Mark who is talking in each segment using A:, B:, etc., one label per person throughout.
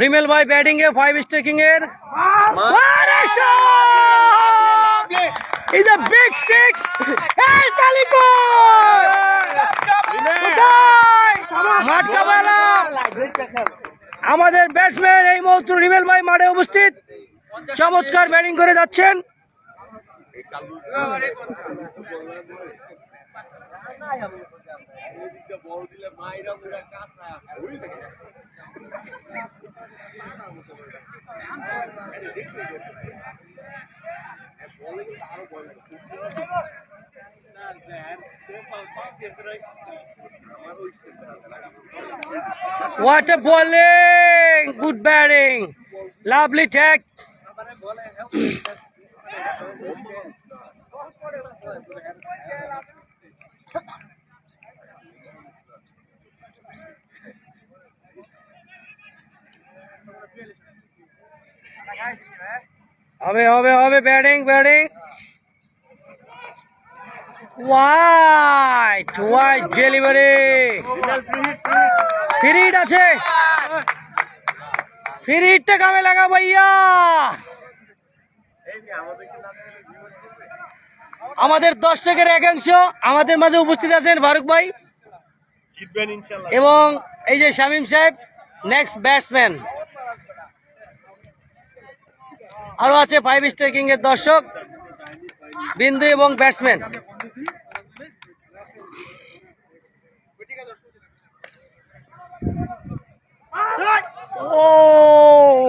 A: রিমেল ভাই ব্যাটিং এ five striking এর। ইজ আ বিগ সিক্স এই তালিকো মাটকাবালা আমাদের ব্যাটসম্যান এই মুহূর্তে রিমেল ভাই মাঠে উপস্থিত। চমৎকার ব্যাটিং করে যাচ্ছেন। What a bowling! Good batting. Lovely tag. হবে হবে হবে batting batting wide wide delivery ফিরিট আছে। ফিরিটটা কামে লাগা ভাইয়া। আমাদের দর্শকের একাংশ আমাদের মাঝে উপস্থিত আছেন ফারুক ভাই। এবং এই যে শামীম সাহেব নেক্সট ব্যাটসম্যান আরও আছে ফাইভ স্টার কিং এর দর্শক বিন্দু এবং ব্যাটসম্যান ও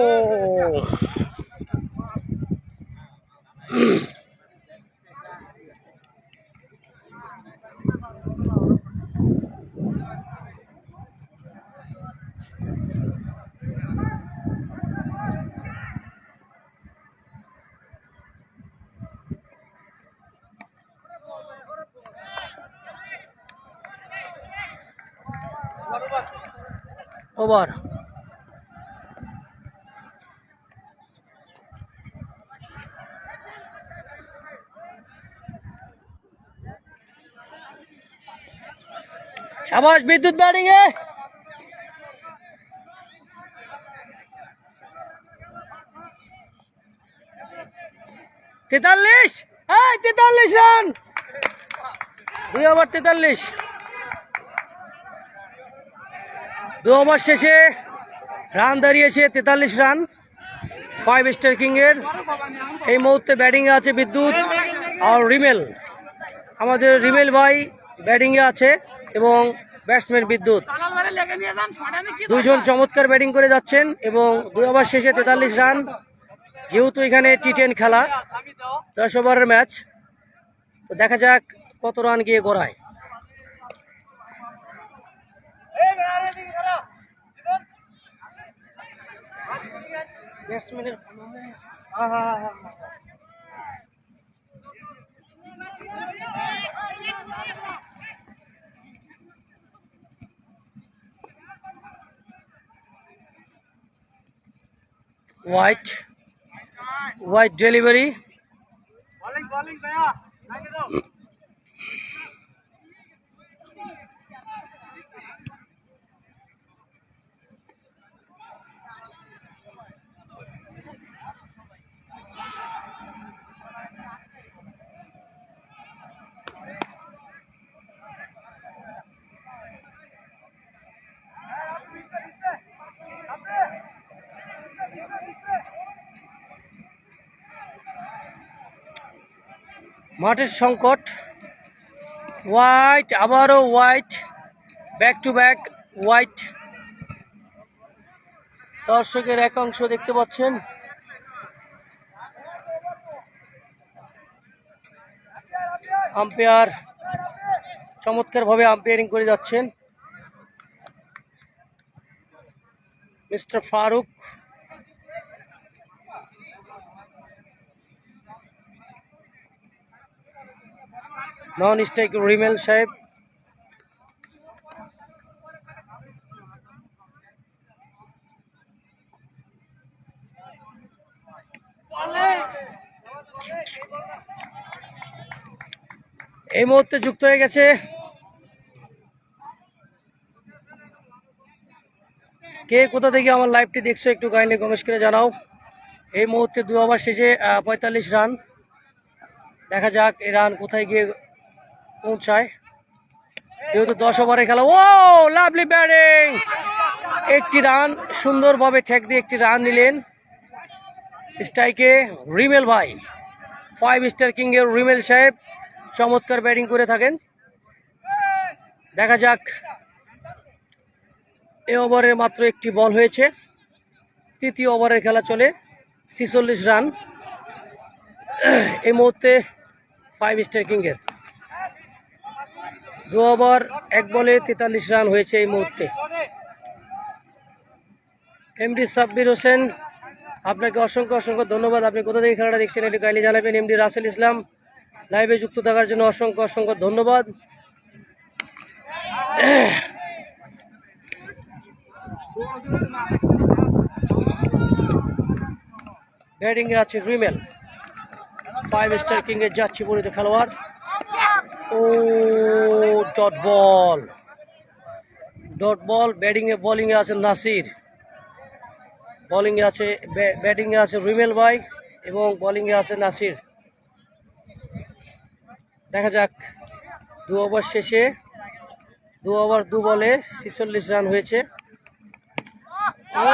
A: ওভার সাবাস, বিদ্যুৎ ব্যাটিং এ তেতাল্লিশ? হ্যাঁ তেতাল্লিশ রান। দুই ওভার তেতাল্লিশ। দু ওভার শেষে রান দাঁড়িয়েছে তেতাল্লিশ রান ফাইভ স্টার কিংয়ের। এই মুহূর্তে ব্যাটিংয়ে আছে বিদ্যুৎ আর রিমেল। আমাদের রিমেল ভাই ব্যাটিংয়ে আছে। এবং ব্যাটসম্যান বিদ্যুৎ। দুজন চমৎকার ব্যাটিং করে যাচ্ছেন এবং দুই ওভার শেষে তেতাল্লিশ রান। যেহেতু এখানে টি টেন খেলা দশ ওভারের ম্যাচ। তো দেখা যাক কত রান গিয়ে গড়ায়। ব্যাটসম্যানের হোয়াইট হোয়াইট ডেলিভারি মাঠের সংকট হোয়াইট আবারও white back to back white দর্শকের এক অংশ দেখতে পাচ্ছেন। আম্পায়ার চমৎকারভাবে আম্পায়ারিং করে যাচ্ছেন। Mister Faruk. Non strike Rimel সাহেব। এই মুহূর্তে যুক্ত হয়ে গেছে। কে কোথা থেকে আমার লাইভটি দেখছ একটু কাইন্ডলি কমেন্ট করে জানাও। এই মুহূর্তে দু ওভার শেষে পঁয়তাল্লিশ রান। দেখা যাক এই রান কোথায় গিয়ে পৌঁছায় যেহেতু দশ ওভারে খেলা। ও, লাভলি ব্যাটিং! একটি রান, সুন্দরভাবে ঠেক দিয়ে একটি রান নিলেন স্ট্রাইকে রিমেল ভাই। ফাইভ স্টার কিংয়ের রিমেল সাহেব চমৎকার ব্যাটিং করে থাকেন। দেখা যাক, এ ওভারে মাত্র একটি বল হয়েছে। তৃতীয় ওভারের খেলা চলে, ছিচল্লিশ রান। এই মুহূর্তে ফাইভ স্টার কিংয়ের দু ওভার এক বলে তেতাল্লিশ রান হয়েছে এই মুহূর্তে। এমডি সাব্বির হোসেন, আপনাকে অসংখ্য অসংখ্য ধন্যবাদ। আপনি কোথা থেকে খেলাটা দেখছেন একটু কাইন্ডলি জানাবেন। এমডি রাসেল ইসলাম লাইভে যুক্ত থাকার জন্য অসংখ্য অসংখ্য ধন্যবাদ। ব্যাটিংয়ে আছে রিমেল ফাইভ স্টার কিংয়ের যাচ্ছি পরিত খেলোয়াড়। O dot ball dot ball ব্যাটিংয়ে বোলিংয়ে আছে নাসির। বোলিংয়ে আছে ব্যাটিংয়ে আছে রুমেল ভাই এবং বোলিংয়ে আছে নাসির। দেখা যাক, দু ওভার শেষে, দু ওভার দু বলে ছিচল্লিশ রান হয়েছে। ও,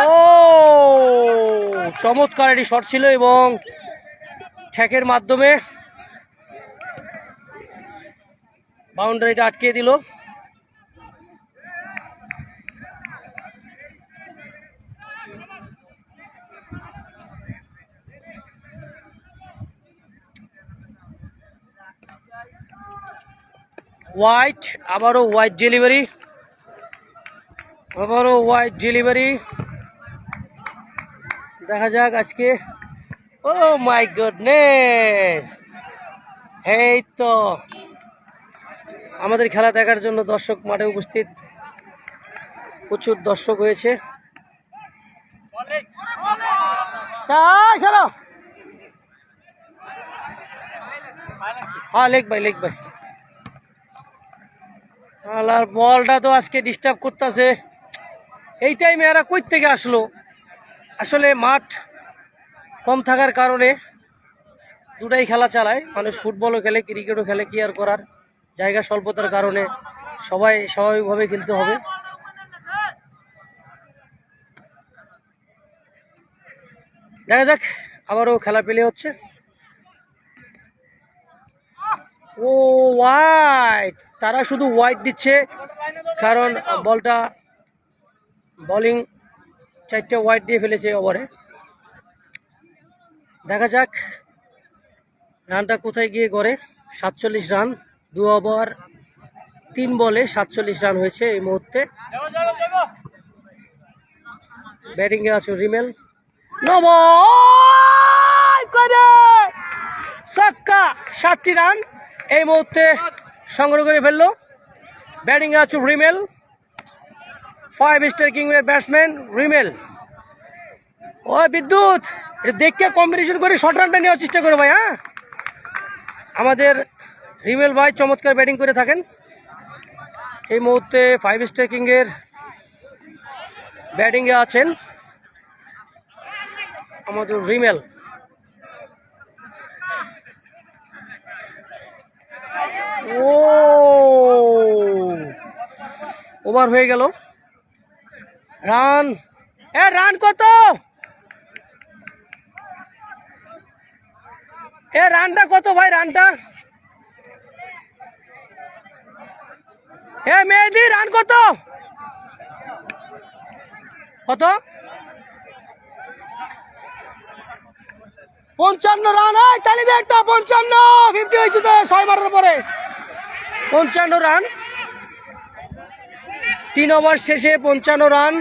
A: চমৎকার এটি শট ছিল এবং ঠ্যাকের মাধ্যমে বাউন্ডারিটা আটকে দিল হোয়াইট আবারও হোয়াইট ডেলিভারি আবারও হোয়াইট ডেলিভারি দেখা যাক আজকে ও মাই গুডনেস এই তো আমাদের খেলা দেখার জন্য দর্শক মাঠে উপস্থিত। প্রচুর দর্শক হয়েছে। হ্যাঁ লেখ ভাই লেখ ভাই। আর বলটা তো আজকে ডিস্টার্ব করতেছে। এই টাইমে এরা কই থেকে আসলো? আসলে মাঠ কম থাকার কারণে দুটাই খেলা চালায়। মানুষ ফুটবলও খেলে ক্রিকেটও খেলে, কি আর করার? জায়গা স্বল্পতার কারণে সবাই স্বাভাবিকভাবে খেলতে হবে। দেখা যাক, আবারও খেলা পেলে হচ্ছে। ও হোয়াইট তারা শুধু হোয়াইট দিচ্ছে, কারণ বলটা বোলিং চারটে হোয়াইট দিয়ে ফেলেছে ওভারে। দেখা যাক, রানটা কোথায় গিয়ে করে সাতচল্লিশ রান। দু ওভার তিন বলে সাতচল্লিশ রান হয়েছে এই মুহূর্তে। ব্যাটিংয়ে আছে রিমেল। নব করে সাতটি রান এই মুহূর্তে সংগ্রহ করে ফেলল। ব্যাটিংয়ে আছে রিমেল। ফাইভ স্টার কিংয়ের ব্যাটসম্যান রিমেল। ও বিদ্যুৎ, এটা দেখে কম্পিটিশন করে শর্ট রানটা নেওয়ার চেষ্টা করো ভাই হ্যাঁ? আমাদের রিমেল ভাই, চমৎকার ব্যাটিং করে থাকেন। এই মুহূর্তে ফাইভ স্টার কিংয়ের ব্যাটিংয়ে আছেন আমাদের রিমেল। ও! ওভার হয়ে গেল। রান। এ, রান কত? এ, রানটা কত ভাই, রানটা? এ মেহেদি রান কত? কত? পঞ্চান্ন রান তালি দে একটা, পঞ্চান্ন ফিফটি হয়েছে তো, ছয় মারার পরে পঞ্চান্ন রান। তিন ওভার শেষে পঞ্চান্ন রান।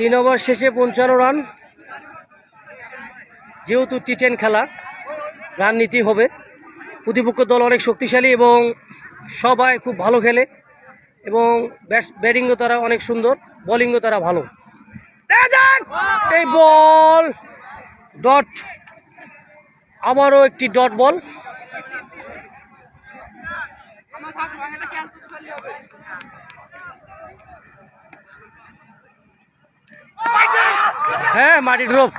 A: তিন ওভার শেষে পঞ্চান্ন রান। যেহেতু টি টেন খেলা, রান নিতেই হবে। প্রতিপক্ষ দল অনেক শক্তিশালী এবং সবাই খুব ভালো খেলে এবং ব্যাটস, ব্যাটিংও তারা অনেক সুন্দর বোলিংও তারা ভালো। এই বল, ডট, আবারও একটি ডট বল। है माटी ड्रॉप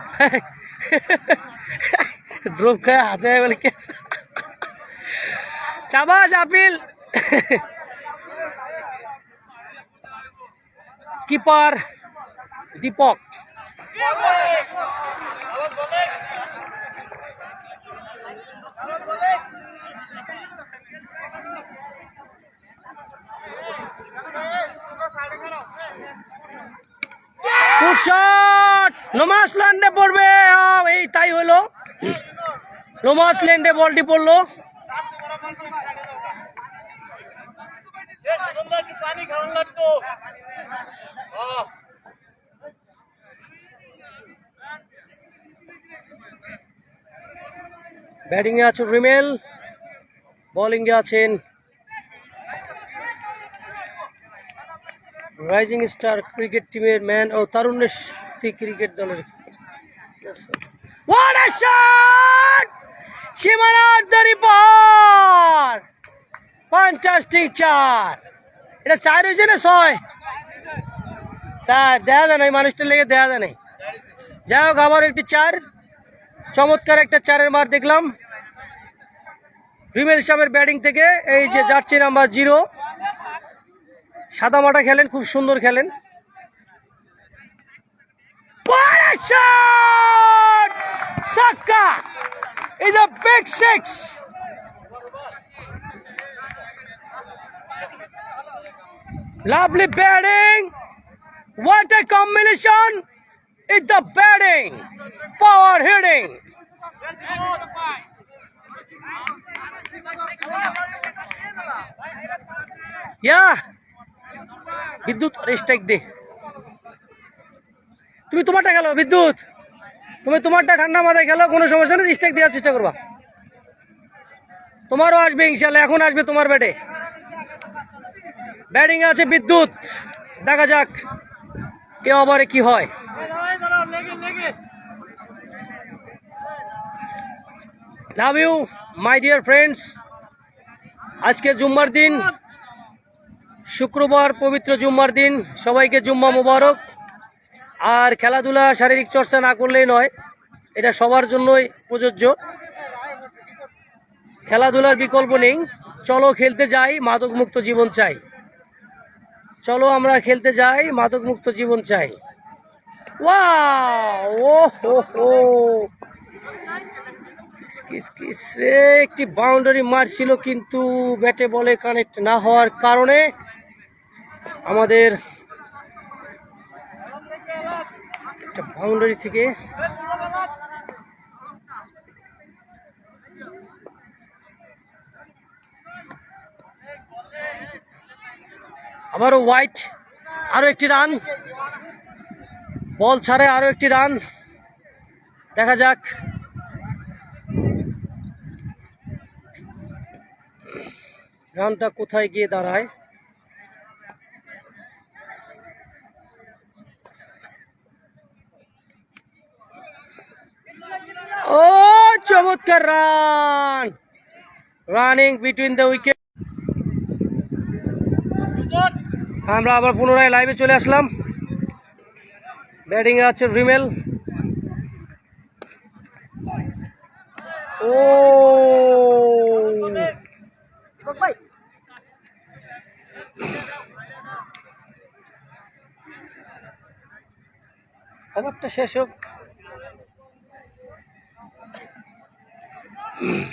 A: ड्रॉप का हाथ है बोले कैसा शाबाश appeal. Keeper Deepak. Yeah. Shot নোমাস ল্যান্ডে পড়বে। এই তাই হলো। নোমাস ল্যান্ডে বলটি পড়ল। ব্যাটিংয়ে আছে রিমেল বোলিংয়ে আছেন রাইজিং স্টার ক্রিকেট টিমের ম্যান ও তারুণ্যেশ ক্রিকেট দলের ফ্যান্টাস্টিক চার! এটা চার হয়েছে না ছয়? দেখা যায় মানুষটার লেগে যায় নাই হোক একটি চার। চমৎকার একটা চারের দেখলাম। রিমেল ব্যাটিং থেকে, এই যে জার্সি নাম্বার জিরো সাদা মাটা খেলেন, খুব সুন্দর খেলেন। Lovely batting what combination is the batting power hitting Yeah. Bidyut strike দে। তুমি তোমারটা খেলো, বিদ্যুৎ। তুমি তোমারটা ঠান্ডা মাথায় খেলো, কোনো সমস্যা নেই স্ট্রাইক দেওয়ার চেষ্টা করবা। তোমারও আসবে ইনশাল্লাহ এখন আসবে তোমার ব্যাটে। ব্যাটিং আছে বিদ্যুৎ। দেখা যাক এ ওভারে কি হয়। Love you my dear friends আজকে জুম্মার দিন। শুক্রবার পবিত্র জুম্মার দিন। সবাইকে জুম্মা মুবারক। আর খেলাধুলা, শারীরিক চর্চা না করলেই নয়, এটা সবার জন্যই প্রযোজ্য। খেলাধুলার বিকল্প নেই। চলো খেলতে যাই মাদক মুক্ত জীবন চাই। চলো আমরা খেলতে যাই মাদক মুক্ত জীবন চাই। ওয়াও ও হো একটি বাউন্ডারি মারছিল কিন্তু ব্যাটে বলে কানেক্ট না হওয়ার কারণে আমাদের একটা বাউন্ডারি থেকে আবারও হোয়াইট আরও একটি রান বল ছাড়ে আরও একটি রান দেখা যাক। রানটা কোথায় গিয়ে দাঁড়ায়? ও, চমৎকার run. Running between the wicket আমরা আবার পুনরায় লাইভে চলে আসলাম। ব্যাটিংয়ে আছে রিমেল ও। ওভারটা শেষ হোক। mm